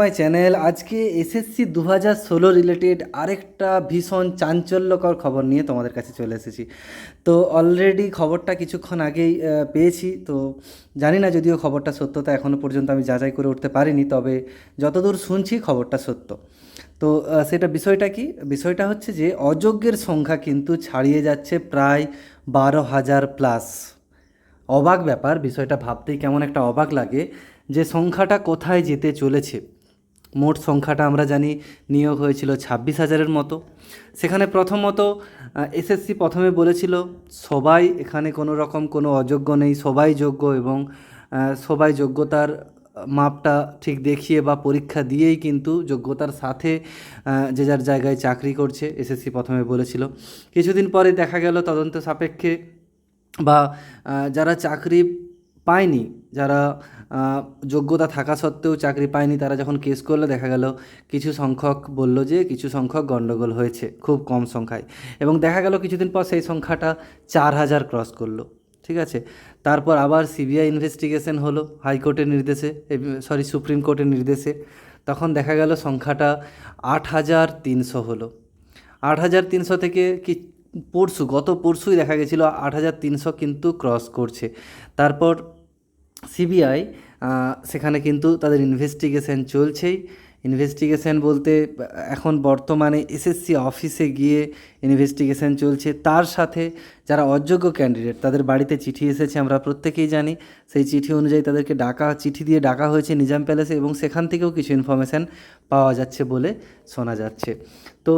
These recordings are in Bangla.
মাই চ্যানেল, আজকে এসএসসি দু হাজার ষোলো রিলেটেড আরেকটা ভীষণ চাঞ্চল্যকর খবর নিয়ে তোমাদের কাছে চলে এসেছি। তো অলরেডি খবরটা কিছুক্ষণ আগেই পেয়েছি, তো জানি না যদিও খবরটা সত্যতা এখনও পর্যন্ত আমি যাচাই করে উঠতে পারিনি, তবে যতদূর শুনছি খবরটা সত্য। তো সেটা বিষয়টা কি? বিষয়টা হচ্ছে যে অযোগ্যের সংখ্যা কিন্তু ছাড়িয়ে যাচ্ছে প্রায় বারো হাজার প্লাস অবাক ব্যাপার, বিষয়টা ভাবতেই কেমন একটা অবাক লাগে যে সংখ্যাটা কোথায় যেতে চলেছে। মোট সংখ্যাটা আমরা জানি নিয়োগ হয়েছিল ছাব্বিশ হাজারের মতো। সেখানে প্রথমত এসএসসি প্রথমে বলেছিল, সবাই এখানে কোনো রকম কোনো অযোগ্য নেই, সবাই যোগ্য এবং সবাই যোগ্যতার মাপটা ঠিক দেখিয়ে বা পরীক্ষা দিয়েই কিন্তু যোগ্যতার সাথে যে যার জায়গায় চাকরি করছে, এসএসসি প্রথমে বলেছিল। কিছুদিন পরে দেখা গেল তদন্ত সাপেক্ষে বা যারা চাকরি পায়নি। যারা যোগ্যতা থাকা সত্ত্বেও চাকরি পায়নি, তারা যখন কেস করল, দেখা গেল কিছু সংখ্যক বলল যে, কিছু সংখ্যক গণ্ডগোল হয়েছে, খুব কম সংখ্যায়। এবং দেখা গেল কিছুদিন পর সেই সংখ্যাটা চার হাজার ক্রস করল, ঠিক আছে? তারপর আবার সিবিআই ইনভেস্টিগেশন হলো হাইকোর্টের নির্দেশে সরি সুপ্রিম কোর্টের নির্দেশে। তখন দেখা গেল সংখ্যাটা আট হাজার তিনশো হলো। আট হাজার তিনশো থেকে কি পরশু, গত পরশুই দেখা গেছিল আট হাজার তিনশো কিন্তু ক্রস করছে। তারপর সিবিআই সেখানে কিন্তু তাদের ইনভেস্টিগেশন চলছেই। ইনভেস্টিগেশন বলতে, এখন বর্তমানে এসএসসি অফিসে গিয়ে ইনভেস্টিগেশন চলছে। তার সাথে যারা অযোগ্য ক্যান্ডিডেট তাদের বাড়িতে চিঠি এসেছে, আমরা প্রত্যেকেই জানি। সেই চিঠি অনুযায়ী তাদেরকে ডাকা, চিঠি দিয়ে ডাকা হয়েছে নিজাম প্যালেসে এবং সেখান থেকেও কিছু ইনফরমেশান পাওয়া যাচ্ছে বলে শোনা যাচ্ছে। তো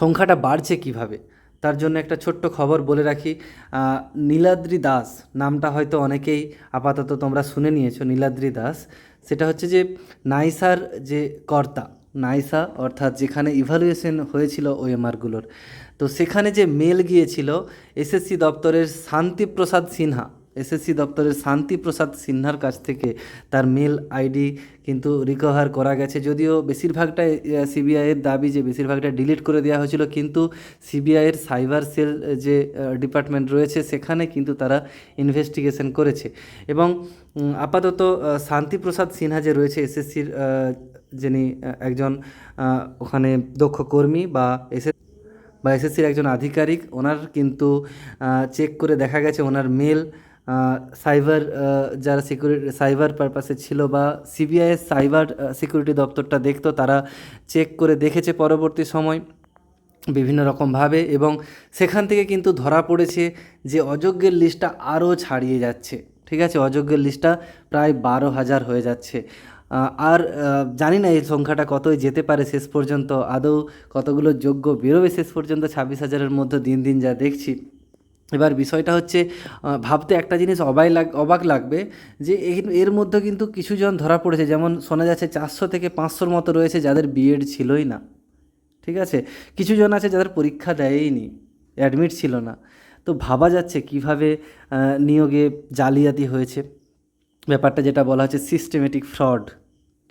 সংখ্যাটা বাড়ছে কীভাবে? তার জন্য একটা ছোট্ট খবর বলে রাখি। নীলাদ্রি দাস নামটা হয়তো অনেকেই আপাতত তোমরা শুনে নিয়েছো, নীলাদ্রি দাস। সেটা হচ্ছে যে নাইসার যে কর্তা, নাইসা অর্থাৎ যেখানে ইভালুয়েশন হয়েছিল ওএমআরগুলোর তো সেখানে যে মেল গিয়েছিল এসএসসি দপ্তরের শান্তিপ্রসাদ সিনহা এসএসসি দপ্তরের শান্তিপ্রসাদ সিনহার কাছ থেকে তার মেল আইডি কিন্তু রিকভার করা গেছে। যদিও বেশিরভাগটা সিবিআইয়ের দাবি যে বেশিরভাগটা ডিলিট করে দেওয়া হয়েছিল, কিন্তু সিবিআইয়ের সাইবার সেল যে ডিপার্টমেন্ট রয়েছে, সেখানে কিন্তু তারা ইনভেস্টিগেশন করেছে। এবং আপাতত শান্তিপ্রসাদ সিনহা যে রয়েছে, এসএসসির যিনি একজন ওখানে দক্ষ কর্মী বা এস বা এসএসসির একজন আধিকারিক, ওনার কিন্তু চেক করে দেখা গেছে, ওনার মেল সাইবার যারা সিকিউরিটি সাইবার পারপাসে ছিল বা সিবিআইয়ের সাইবার সিকিউরিটি দপ্তরটা দেখতো, তারা চেক করে দেখেছে পরবর্তী সময় বিভিন্ন রকমভাবে এবং সেখান থেকে কিন্তু ধরা পড়েছে যে অযোগ্যের লিস্টটা আরও ছাড়িয়ে যাচ্ছে। ঠিক আছে? অযোগ্যের লিস্টটা প্রায় বারো হাজার হয়ে যাচ্ছে। আর জানি না এই সংখ্যাটা কতই যেতে পারে শেষ পর্যন্ত। আদৌ কতগুলো যোগ্য বেরোবে শেষ পর্যন্ত? ছাব্বিশ হাজারের মধ্যে দিন দিন যা দেখছি। এবার বিষয়টা হচ্ছে ভাবতে একটা জিনিস অবাই লাগ, অবাক লাগবে যে এর মধ্যে কিন্তু কিছুজন ধরা পড়েছে। যেমন শোনা যাচ্ছে চারশো থেকে পাঁচশোর মতো রয়েছে যাদের বিএড ছিলই না। ঠিক আছে? কিছু জন আছে যাদের পরীক্ষা দেয়ইনি অ্যাডমিট ছিল না। তো ভাবা যাচ্ছে কীভাবে নিয়োগে জালিয়াতি হয়েছে। ব্যাপারটা যেটা বলা হচ্ছে সিস্টেমেটিক ফ্রড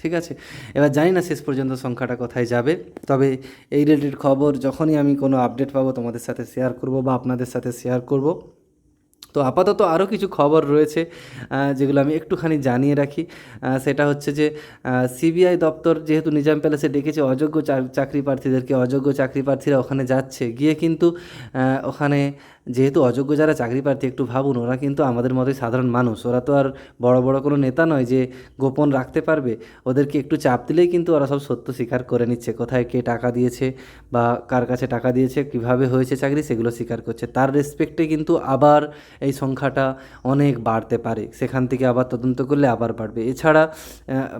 ঠিক আছে? এবার জানি না শেষ পর্যন্ত সংখ্যাটা কোথায় যাবে, তবে এই রিলেটেড খবর যখনই আমি কোনো আপডেট পাবো তোমাদের সাথে শেয়ার করব বা আপনাদের সাথে শেয়ার করব। তো আপাতত আরও কিছু খবর রয়েছে যেগুলো আমি একটুখানি জানিয়ে রাখি। সেটা হচ্ছে যে সিবিআই দপ্তর যেহেতু নিজাম প্যালেসে ডেকেছে, অযোগ্য চাকরি প্রার্থীদেরকে অযোগ্য চাকরি প্রার্থীরা ওখানে যাচ্ছে। গিয়ে কিন্তু ওখানে যেহেতু অযোগ্য যারা চাকরি প্রার্থী, একটু ভাবুন, ওরা কিন্তু আমাদের মতোই সাধারণ মানুষ। ওরা তো আর বড় বড় কোনো নেতা নয় যে গোপন রাখতে পারবে। ওদেরকে একটু চাপ দিলেই কিন্তু ওরা সব সত্য স্বীকার করে নিচ্ছে, কোথায় কে টাকা দিয়েছে বা কার কাছে টাকা দিয়েছে, কীভাবে হয়েছে চাকরি, সেগুলো স্বীকার করছে। তার রেসপেক্টে কিন্তু আবার এই সংখ্যাটা অনেক বাড়তে পারে। সেখান থেকে আবার তদন্ত করলে আবার বাড়বে। এছাড়া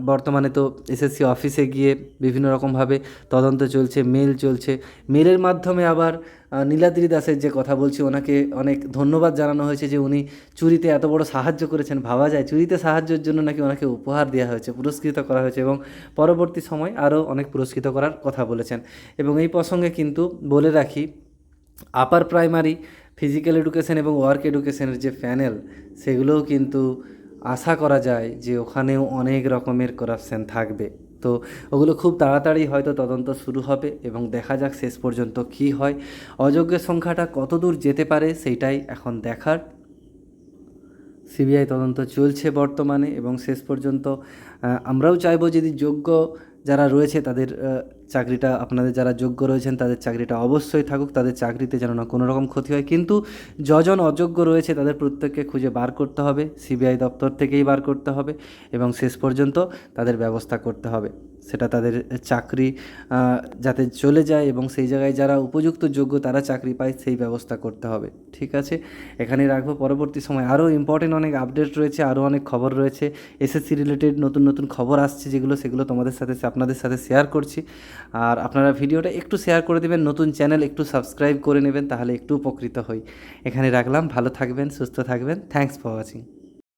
বর্তমানে তো এসএসসি অফিসে গিয়ে বিভিন্ন রকমভাবে তদন্ত চলছে, মেল চলছে। মেলের মাধ্যমে আবার নীলাদ্রি দাসের যে কথা বলছি, ওনাকে অনেক ধন্যবাদ জানানো হয়েছে যে উনি চুরিতে এত বড় সাহায্য করেছেন। ভাবা যায়, চুরিতে সাহায্যের জন্য নাকি ওনাকে উপহার দেওয়া হয়েছে, পুরস্কৃত করা হয়েছে এবং পরবর্তী সময় আরও অনেক পুরস্কৃত করার কথা বলেছেন। এবং এই প্রসঙ্গে কিন্তু বলে রাখি, আপার প্রাইমারি ফিজিক্যাল এডুকেশন এবং ওয়ার্ক এডুকেশনের যে প্যানেল, সেগুলোও কিন্তু আশা করা যায় যে ওখানেও অনেক রকমের করাপশান থাকবে। তো ওগুলো খুব তাড়াতাড়ি হয়তো তদন্ত শুরু হবে এবং দেখা যাক শেষ পর্যন্ত কি হয়। অযোগ্যের সংখ্যাটা কত দূর যেতে পারে সেইটাই এখন দেখার। সিবিআই তদন্ত চলছে বর্তমানে এবং শেষ পর্যন্ত আমরাও চাইব যদি যোগ্য যারা রয়েছে তাদের চাকরিটা আপনাদের যারা যোগ্য রয়েছেন, তাদের চাকরিটা অবশ্যই থাকুক, তাদের চাকরিতে যেন না কোনো রকম ক্ষতি হয়। কিন্তু যজন অযোগ্য রয়েছে, তাদের প্রত্যেককে খুঁজে বার করতে হবে, সিবিআই দপ্তর থেকেই বার করতে হবে এবং শেষ পর্যন্ত তাদের ব্যবস্থা করতে হবে। সেটা তাদের চাকরি যাতে চলে যায় এবং সেই জায়গায় যারা উপযুক্ত যোগ্য তারা চাকরি পায়, সেই ব্যবস্থা করতে হবে। ঠিক আছে? এখানেই রাখব। পরবর্তী সময় আরও ইম্পর্টেন্ট অনেক আপডেট রয়েছে, আরও অনেক খবর রয়েছে। এসএসসি রিলেটেড নতুন নতুন খবর আসছে যেগুলো, সেগুলো তোমাদের সাথে, আপনাদের সাথে শেয়ার করছি। আর আপনারা ভিডিওটা একটু শেয়ার করে দেবেন, নতুন চ্যানেল একটু সাবস্ক্রাইব করে নেবেন, তাহলে একটু উপকৃত হই। এখানে রাখলাম, ভালো থাকবেন, সুস্থ থাকবেন থ্যাংকস ফর ওয়াচিং